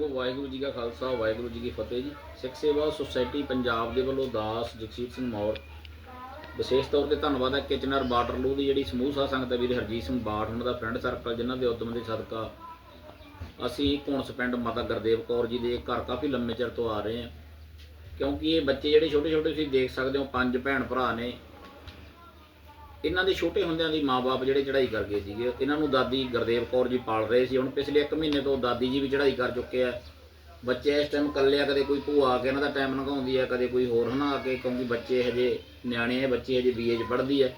ਸੋ ਵਾਹਿਗੁਰੂ ਜੀ ਕਾ ਖਾਲਸਾ, ਵਾਹਿਗੁਰੂ ਜੀ ਕੀ ਫਤਿਹ ਜੀ। ਸਿੱਖ ਸੇਵਾ ਸੁਸਾਇਟੀ ਪੰਜਾਬ ਦੇ ਵੱਲੋਂ ਦਾਸ ਜਗਸੀਤ ਸਿੰਘ ਮੌਰ ਵਿਸ਼ੇਸ਼ ਤੌਰ ਤੇ ਧੰਨਵਾਦ ਹੈ ਕਿਚਨਰ ਬਾਟਰਲੂ ਦੀ ਜਿਹੜੀ ਸਮੂਹ ਸਾਧ ਸੰਗਤ ਵੀਰ ਹਰਜੀਤ ਸਿੰਘ ਬਾਠ ਉਹਨਾਂ ਦਾ ਫਰੈਂਡ ਸਰਕਲ, ਜਿਨ੍ਹਾਂ ਦੇ ਉਦਮ ਦੇ ਸਦਕਾ ਅਸੀਂ ਘੋਣਸ ਪਿੰਡ ਮਾਤਾ ਗੁਰਦੇਵ ਕੌਰ ਜੀ ਦੇ ਘਰ ਕਾਫੀ ਲੰਮੇ ਚਿਰ ਤੋਂ ਆ ਰਹੇ ਹਾਂ। ਕਿਉਂਕਿ ਇਹ ਬੱਚੇ ਜਿਹੜੇ ਛੋਟੇ ਛੋਟੇ ਤੁਸੀਂ ਦੇਖ ਸਕਦੇ ਹੋ, ਪੰਜ ਭੈਣ ਭਰਾ ਨੇ। ਇਹਨਾਂ ਦੇ ਛੋਟੇ ਹੁੰਦਿਆਂ ਦੀ ਮਾਪੇ ਜਿਹੜੇ ਚੜ੍ਹਾਈ ਕਰ ਗਏ ਸੀਗੇ, ਇਹਨਾਂ ਨੂੰ ਦਾਦੀ ਗੁਰਦੇਵ ਕੌਰ ਜੀ ਪਾਲ ਰਹੇ ਸੀ। ਹੁਣ ਪਿਛਲੇ 1 ਮਹੀਨੇ ਤੋਂ ਦਾਦੀ ਜੀ ਵੀ ਚੜ੍ਹਾਈ ਕਰ ਚੁੱਕੇ ਆ। ਬੱਚੇ ਇਸ ਟਾਈਮ ਇਕੱਲੇ ਆ ਕਦੇ ਕੋਈ ਭੂਆ ਆ ਕੇ ਇਹਨਾਂ ਦਾ ਟਾਈਮ ਲੰਘਾਉਂਦੀ ਆ, ਕਦੇ ਕੋਈ ਹੋਰ ਹਨਾ ਆ ਕੇ, ਕਿਉਂਕਿ ਬੱਚੇ ਹਜੇ ਨਿਆਣੇ ਆ, ਬੱਚੇ ਹਜੇ ਬੀਏ 'ਚ ਪੜ੍ਹਦੀ ਹੈ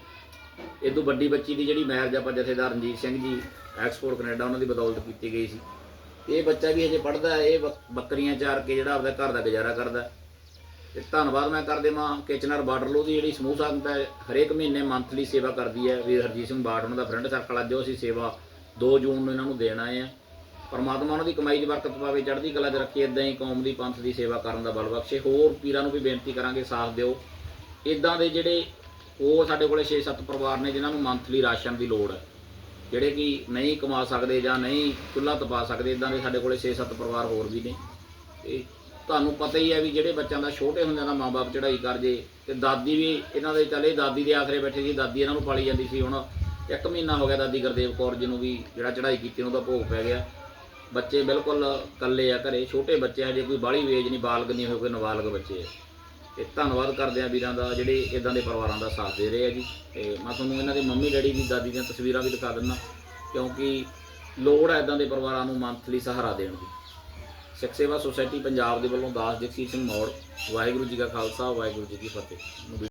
ਇਹ ਤੋਂ ਵੱਡੀ ਬੱਚੀ ਦੀ ਜਿਹੜੀ ਮੈਰਿਜ ਆਪਾਂ ਜਥੇਦਾਰ ਰਣਜੀਤ ਸਿੰਘ ਜੀ ਐਕਸਪੋਰਟ ਕੈਨੇਡਾ ਉਹਨਾਂ ਦੀ ਬਦੌਲਤ ਕੀਤੀ ਗਈ ਸੀ। ਇਹ ਬੱਚਾ ਵੀ ਹਜੇ ਪੜ੍ਹਦਾ, ਇਹ ਬੱਕਰੀਆਂ ਚਾਰ ਕੇ ਜਿਹੜਾ ਆਪਦਾ ਘਰ ਦਾ ਗੁਜ਼ਾਰਾ ਕਰਦਾ। ਤੇ ਧੰਨਵਾਦ ਮੈਂ ਕਰ ਦੇਵਾਂ ਕਿਚਨਰ ਬਾਰਡਰਲੋ ਦੀ ਜਿਹੜੀ ਸਮੂਹ ਸੰਗਤ ਹੈ, ਹਰੇਕ ਮਹੀਨੇ ਮੰਥਲੀ ਸੇਵਾ ਕਰਦੀ ਹੈ ਵੀਰ ਹਰਜੀਤ ਸਿੰਘ ਬਾਠ ਉਹਨਾਂ ਦਾ ਫਰੈਂਡ ਸਰਕਲ ਅੱਜ ਉਹ ਅਸੀਂ ਸੇਵਾ 2 ਜੂਨ ਨੂੰ ਇਹਨਾਂ ਨੂੰ ਦੇਣ ਆਏ ਆ ਪਰਮਾਤਮਾ ਉਹਨਾਂ ਦੀ ਕਮਾਈ ਦੀ ਬਰਕਤ ਪਾਵੇ, ਚੜ੍ਹਦੀ ਕਲਾ 'ਚ ਰੱਖੇ ਇਦਾਂ ਹੀ ਕੌਮ ਦੀ ਪੰਥ ਦੀ ਸੇਵਾ ਕਰਨ ਦਾ ਬਲ ਬਖਸ਼ੇ। ਹੋਰ ਪੀਰਾਂ ਨੂੰ ਵੀ ਬੇਨਤੀ ਕਰਾਂਗੇ, ਸਾਥ ਦਿਓ। ਇਦਾਂ ਦੇ ਜਿਹੜੇ ਉਹ ਸਾਡੇ ਕੋਲੇ 6-7 ਪਰਿਵਾਰ ਨੇ ਜਿਨ੍ਹਾਂ ਨੂੰ ਮੰਥਲੀ ਰਾਸ਼ਨ ਦੀ ਲੋੜ ਹੈ। ਜਿਹੜੇ ਕਿ ਨਹੀਂ ਕਮਾ ਸਕਦੇ ਜਾਂ ਨਹੀਂ ਚੁੱਲ੍ਹਾ ਤਪਾ ਸਕਦੇ ਇਦਾਂ ਦੇ ਸਾਡੇ ਕੋਲੇ 6-7 ਪਰਿਵਾਰ ਹੋਰ ਵੀ ਨੇ। ਤੇ ਤੁਹਾਨੂੰ ਪਤਾ ਹੀ ਹੈ ਵੀ ਜਿਹੜੇ ਬੱਚਿਆਂ ਦਾ ਛੋਟੇ ਹੁੰਦਿਆਂ ਦਾ ਮਾਪੇ ਚੜ੍ਹਾਈ ਕਰ ਜੇ ਤੇ ਦਾਦੀ ਵੀ ਇਹਨਾਂ ਦੇ ਚੱਲੇ, ਦਾਦੀ ਦੇ ਆਸਰੇ ਬੈਠੇ ਸੀ, ਦਾਦੀ ਇਹਨਾਂ ਨੂੰ ਪਾਲੀ ਜਾਂਦੀ ਸੀ। ਹੁਣ ਇੱਕ ਮਹੀਨਾ ਹੋ ਗਿਆ ਦਾਦੀ ਗੁਰਦੇਵ ਕੌਰ ਜੀ ਨੂੰ ਵੀ ਜਿਹੜਾ ਚੜ੍ਹਾਈ ਕੀਤੀ ਉਹਦਾ ਭੋਗ ਪੈ ਗਿਆ। ਬੱਚੇ ਬਿਲਕੁਲ ਇਕੱਲੇ ਆ ਘਰੇ, ਛੋਟੇ ਬੱਚੇ ਆ ਜੇ ਕੋਈ ਬਾਹਲੀ ਵੇਜ ਨਹੀਂ, ਬਾਲਗ ਨਹੀਂ ਹੋਏ, ਕੋਈ ਨਾਬਾਲਗ ਬੱਚੇ ਆ। ਤੇ ਧੰਨਵਾਦ ਕਰਦੇ ਆ ਵੀਰਾਂ ਦਾ, ਜਿਹੜੇ ਇਦਾਂ ਦੇ ਪਰਿਵਾਰਾਂ ਦਾ ਸਾਥ ਦੇ ਰਹੇ ਆ ਜੀ। ਤੇ ਮੈਂ ਤੁਹਾਨੂੰ ਇਹਨਾਂ ਦੇ ਮੰਮੀ ਡੈਡੀ ਦੀ ਦਾਦੀ ਦੀਆਂ ਤਸਵੀਰਾਂ ਵੀ ਦਿਖਾ ਦਿੰਦਾ, ਕਿਉਂਕਿ ਲੋੜ ਹੈ ਇਦਾਂ ਦੇ ਪਰਿਵਾਰਾਂ ਨੂੰ ਮੰਥਲੀ ਸਹਾਰਾ ਦੇਣ ਦੀ। ਸਿੱਖ ਸੇਵਾ ਸੁਸਾਇਟੀ ਪੰਜਾਬ ਦੇ ਵੱਲੋਂ ਦਾਸ ਜਗਸੀਰ ਸਿੰਘ ਮੌੜ, ਵਾਹਿਗੁਰੂ ਜੀ ਕਾ ਖਾਲਸਾ, ਵਾਹਿਗੁਰੂ ਜੀ ਕੀ ਫਤਿਹ।